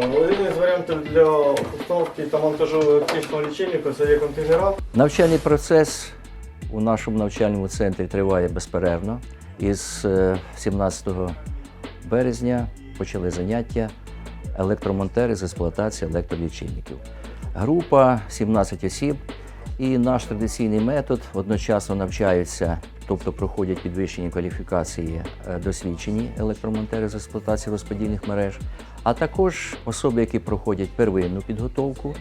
Да, Один із варіантів для установки та монтажу електричного лічильника це є контейнера. Навчальний процес у нашому навчальному центрі триває безперервно. Із е, 17 березня почали заняття електромонтери з експлуатації електролічильників. Група 17 осіб, і наш традиційний метод одночасно навчаються, тобто проходять підвищені кваліфікації е, досвідчені електромонтери з експлуатації розподільних мереж, а також особи, які проходять первинну підготовку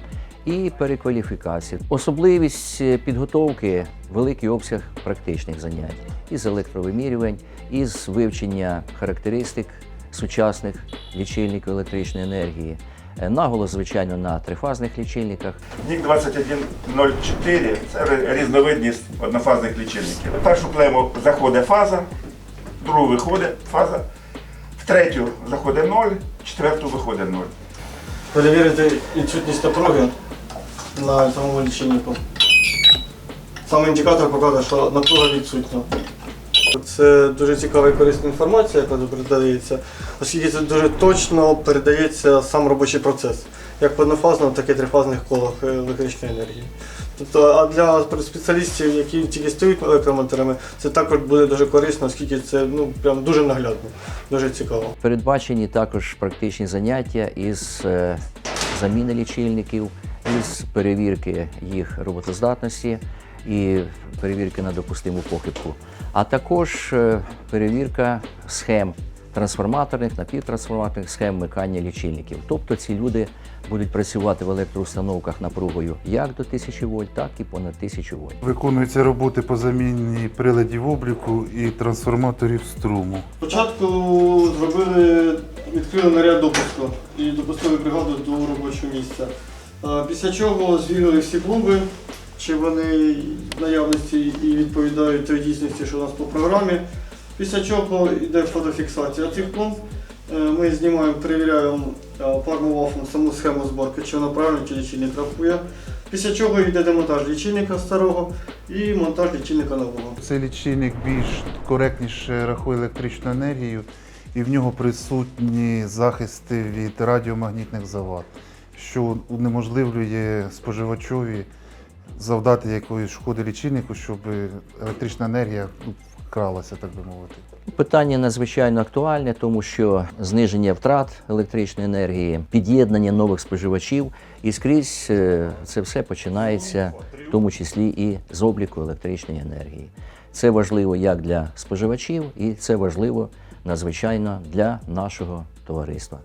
і перекваліфікацію. Особливість е, підготовки великий обсяг практичних занять із електровимірювань, із вивчення характеристик сучасних лічильників електричної енергії. Е, Наголос, звичайно, на трифазних лічильниках. Нік 2104 це різновидність однофазних лічильників. В першу клему заходить фаза, в другу виходить фаза, в третю заходить 0, в четверту виходить 0. Перевірити відсутність напруги на цьому лічильнику. Сам індикатор показує, що напруга відсутня. Це дуже цікава і корисна інформація, яка передається, оскільки це дуже точно передається сам робочий процес, як в однофазних, так і трифазних колах електричної енергії. Тобто, а для спеціалістів, які тільки стають електромонтерами, це також буде дуже корисно, оскільки це ну, прям дуже наглядно, дуже цікаво. Передбачені також практичні заняття із е, заміни лічильників, із перевірки їх роботоздатності і перевірки на допустиму похибку, а також е, перевірка схем трансформаторних, напівтрансформаторних схем вмикання лічильників. Тобто ці люди будуть працювати в електроустановках напругою як до 1000 вольт, так і понад 1000 вольт. Виконуються роботи по заміні приладів обліку і трансформаторів струму. Спочатку зробили, відкрили наряд допуску і допустили бригаду до робочого місця. Після чого звірили всі пломби, чи вони наявності і відповідають той дійсності, що у нас по програмі. Після чого йде фотофіксація цих пломб. Е, Ми знімаємо, перевіряємо е, пармовафом саму схему зборки, чи вона правильно, чи лічильник рахує. Після чого йде демонтаж лічильника старого і монтаж лічильника нового. Цей лічильник більш коректніше рахує електричну енергію і в нього присутні захисти від радіомагнітних завад, що унеможливлює споживачові завдати якоїсь шкоди лічильнику, щоб електрична енергія ну, вкралася, так би мовити. Питання надзвичайно актуальне, тому що зниження втрат електричної енергії, під'єднання нових споживачів і скрізь е, це все починається, в тому числі і з обліку електричної енергії. Це важливо як для споживачів, і це важливо надзвичайно для нашого товариства.